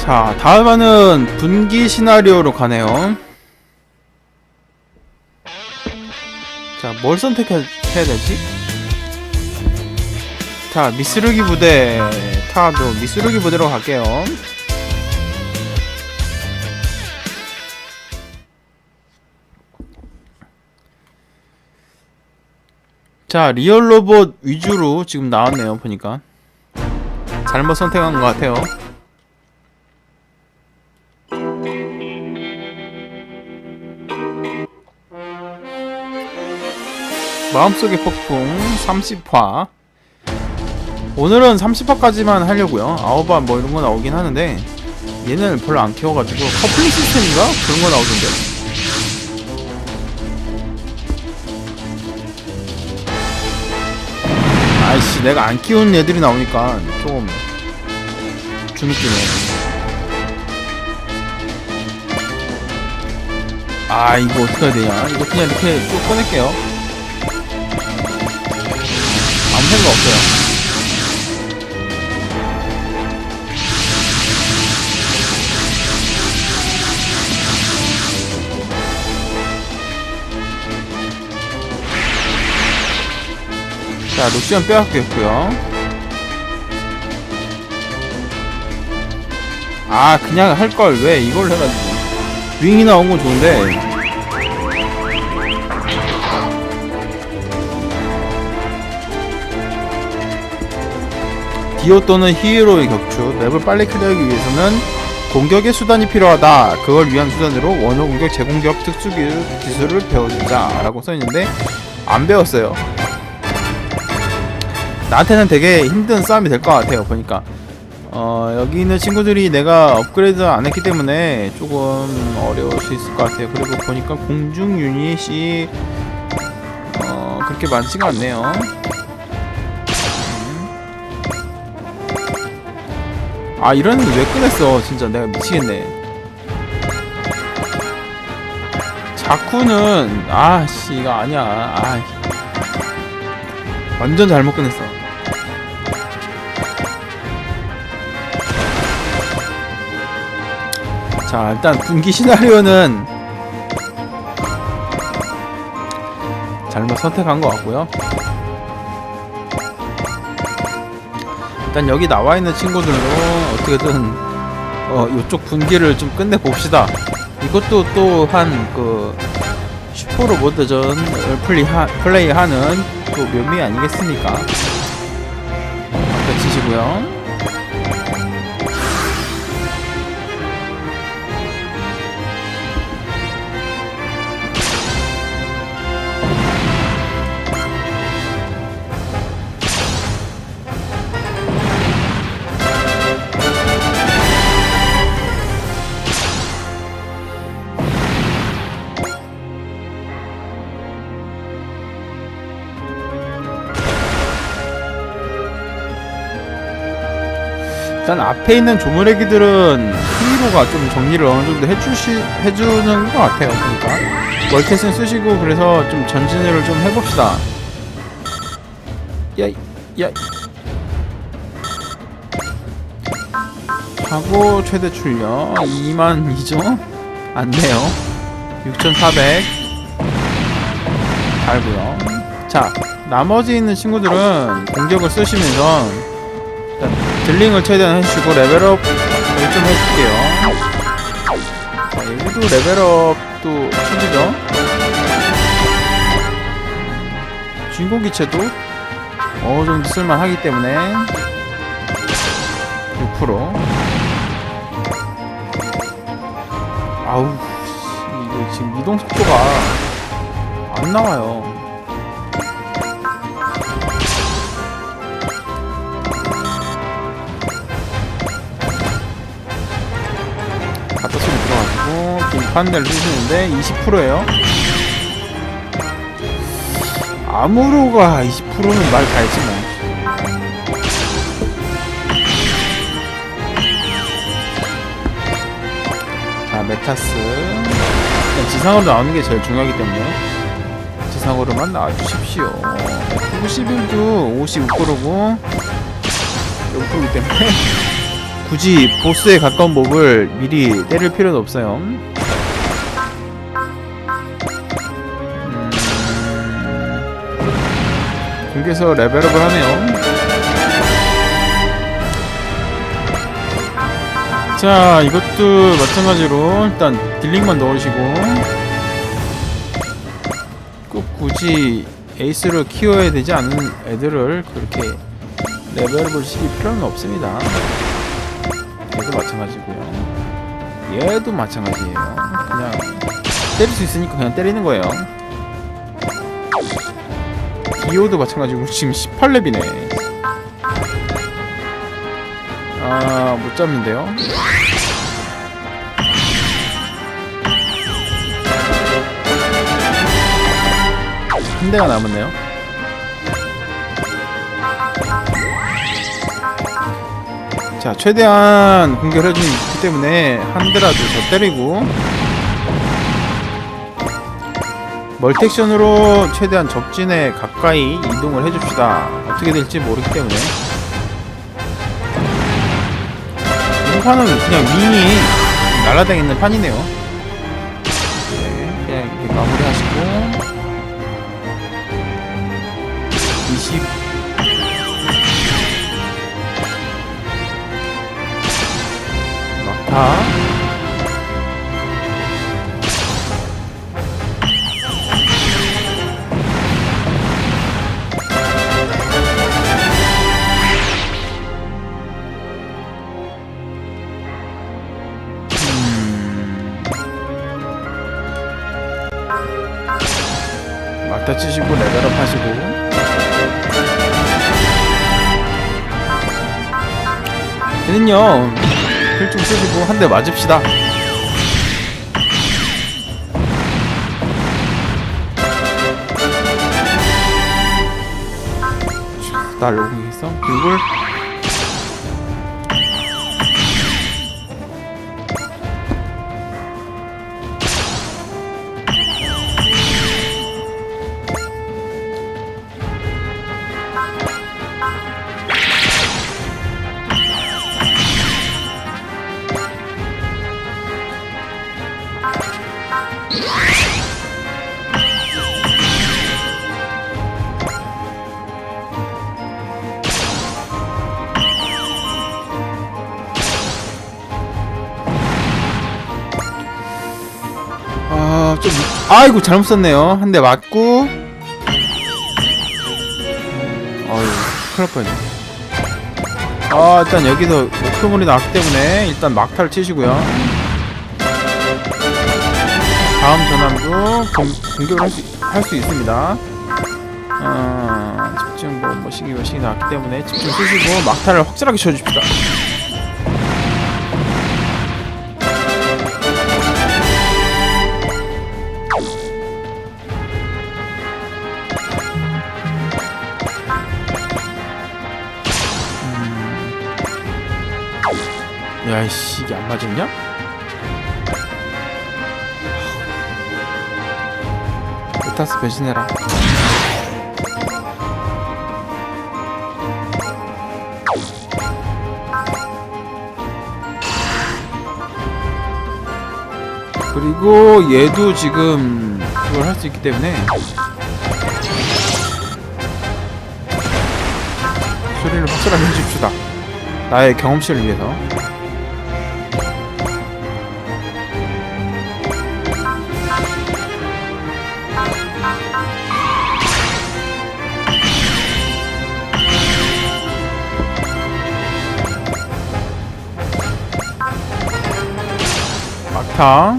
자, 다음은 분기 시나리오로 가네요. 자, 뭘 선택해야 되지? 자, 미스루기 부대 타도 미스루기 부대로 갈게요. 자, 리얼 로봇 위주로 지금 나왔네요, 보니까. 잘못 선택한 것 같아요. 마음속의 폭풍 30화. 오늘은 30화까지만 하려고요. 아홉화 뭐 이런 거 나오긴 하는데 얘는 별로 안 키워가지고 커플링 시스템인가? 그런 거 나오던데. 아이씨 내가 안 키운 애들이 나오니까 조금 주눅드네. 아 이거 어떻게 해야 되냐? 이거 그냥 이렇게 쭉 꺼낼게요 생각 없어요. 자 루시안 빼앗겼고요. 아 그냥 할 걸. 왜 이걸 해가지고. 윙이 나온 건 좋은데 디오 또는 히에로의 격추 맵을 빨리 클리어하기 위해서는 공격의 수단이 필요하다. 그걸 위한 수단으로 원호 공격 제공격 특수 기- 기술을 배워주자 라고 써있는데 안 배웠어요. 나한테는 되게 힘든 싸움이 될 것 같아요 보니까. 어 여기 있는 친구들이 내가 업그레이드 안 했기 때문에 조금 어려울 수 있을 것 같아요. 그리고 보니까 공중 유닛이 어 그렇게 많지가 않네요 아 이러는데 왜 꺼냈어? 진짜 내가 미치겠네. 자쿠는 아씨 이거 아니야. 아 완전 잘못 꺼냈어. 자 일단 분기 시나리오는 잘못 선택한 것 같고요. 일단 여기 나와 있는 친구들로 어떻게든 어 이쪽 분기를 좀 끝내 봅시다. 이것도 또 한 그 슈퍼로보드전을 플레이하, 플레이하는 또 묘미 아니겠습니까? 펼치시고요. 일단 앞에 있는 조물애기들은 히로가 좀 정리를 어느 정도 해주시 해주는 것 같아요. 그러니까 월켓은 쓰시고 그래서 좀 전진을 좀 해봅시다. 야, 야. 하고 최대 출력 2만 2죠? 안 돼요. 6,400 달고요. 자, 나머지 있는 친구들은 공격을 쓰시면서 딜링을 최대한 해주시고 레벨업을 좀 해줄게요. 자, 여기도 레벨업도 쳐주죠. 주인공 기체도 어느 정도 쓸만하기 때문에 6% 아우 씨, 이거 지금 이동 속도가 안 나와요. 갖다 소리 들어가지고 지금 판넬을 쓰시는데 20%예요. 아무로가 20%는 말다 했지 뭐. 자 메타스 지상으로 나오는 게 제일 중요하기 때문에 지상으로만 나와주십시오. F91도 55%고 0%이기 때문에 굳이 보스에 가까운 몹을 미리 때릴 필요는 없어요. 음... 공개서 레벨업을 하네요. 자, 이것도 마찬가지로 일단 딜링만 넣으시고 꼭 굳이 에이스를 키워야 되지 않은 애들을 그렇게 레벨업을 시킬 필요는 없습니다. 얘도 마찬가지고요. 얘도 마찬가지예요. 그냥 때릴 수 있으니까 그냥 때리는 거예요. 디오도 마찬가지고 지금 18렙이네. 아, 못 잡는데요. 한 대가 남았네요. 자, 최대한 공격을 해주기 때문에 한 대라도 더 때리고 멀텍션으로 최대한 적진에 가까이 이동을 해줍시다. 어떻게 될지 모르기 때문에 이 판은 그냥 윙이 날아다니는 판이네요. 네, 그냥 이렇게 마무리하시고 20 막타 음. 막타 치시고 레벨업 하시고 얘는요 필좀 쓰시고 한 대 맞읍시다. 날로 공격했어? 그리 좀, 아이고, 잘못 썼네요. 한 대 맞고. 어휴, 큰일 날 뻔했네. 아, 일단 여기서 목표물이 나왔기 때문에 일단 막타를 치시고요. 다음 전함도 공, 공격을 할 수, 할 수 있습니다. 아, 집중 뭐, 뭐 시기 뭐 시기 나왔기 때문에 집중 쓰시고 막타를 확실하게 쳐줍시다. 야이씨 이게 안 맞았냐? 메타스 배신해라. 그리고 얘도 지금 그걸 할 수 있기 때문에 소리를 확실하게 해줍시다. 나의 경험치를 위해서 막타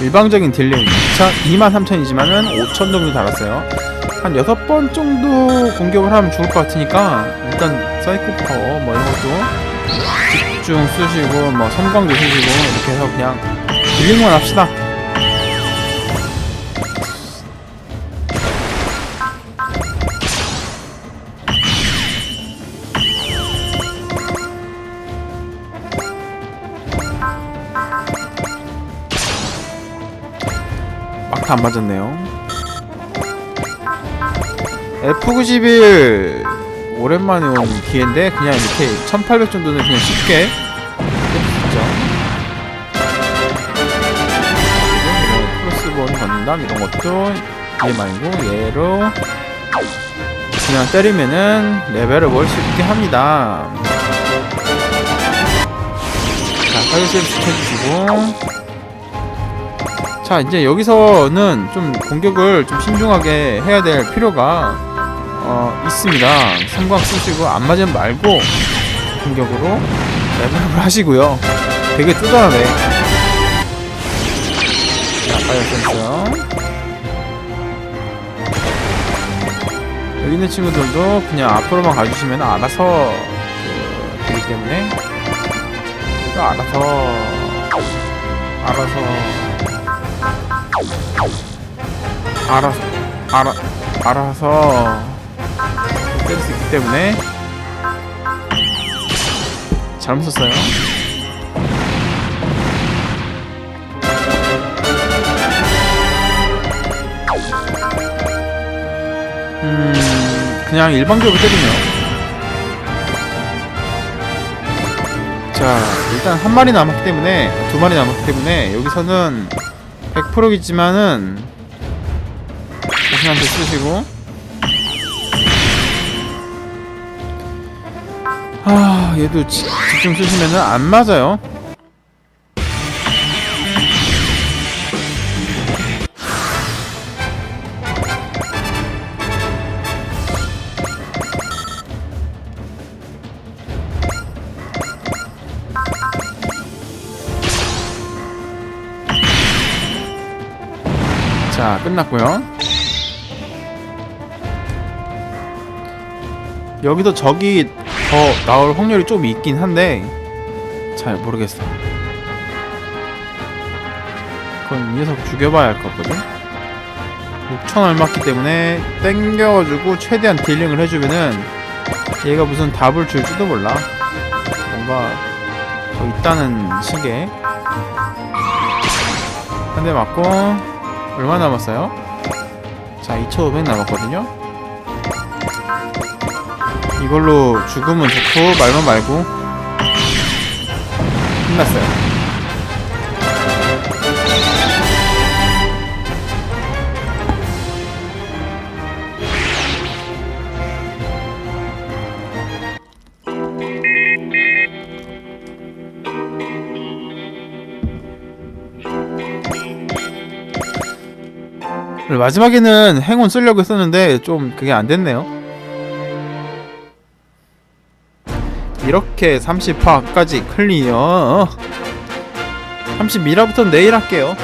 일방적인 딜링 23,000이지만은 5,000 정도 달았어요. 한 6번 정도 공격을 하면 죽을 것 같으니까 일단 사이코 파워 뭐 이런 것도 집중 쓰시고 뭐 섬광도 쓰시고 이렇게 해서 그냥 딜링만 합시다 막타 안 맞았네요 F91 오랜만에 온 기회인데 그냥 이렇게 1800 정도는 그냥 쉽게 크로스본 건담 이런 것도 얘 말고 얘로 그냥 때리면은 수 있게 합니다. 자, 파이어 세이브 시켜주시고. 자, 이제 여기서는 좀 공격을 좀 신중하게 해야 될 필요가 어, 있습니다. 성광 쓰시고 안 맞으면 말고 공격으로 레벨업을 하시고요. 되게 뚜다하네. 자, 파이어 센스. 여기 있는 친구들도 그냥 앞으로만 가주시면 알아서 그, 되기 때문에 또 알아서 알아서 알아서 알아 알아서 때릴 수 있기 때문에 잘못 썼어요. 음, 그냥 일반적으로 때리네요. 자, 일단 한 마리 남았기 때문에 두 마리 남았기 때문에 여기서는 100%겠지만은 자신한테 쓰시고 아, 얘도 지- 집중 쓰시면은 안 맞아요. 자, 끝났고요. 여기도 적이 더 나올 확률이 좀 있긴 한데 잘 모르겠어. 그건 이 녀석 죽여봐야 할 것 같거든. 6천 얼마기 때문에 땡겨가지고 최대한 딜링을 해주면은 얘가 무슨 답을 줄지도 몰라. 뭔가 더 있다는 식의 한 대 맞고 얼마 남았어요? 자, 2,500 남았거든요. 이걸로 죽으면 좋고 말만 말고 끝났어요. 마지막에는 행운 쓰려고 했었는데 좀 그게 안 됐네요. 이렇게 30화까지 클리어 32화부터 내일 할게요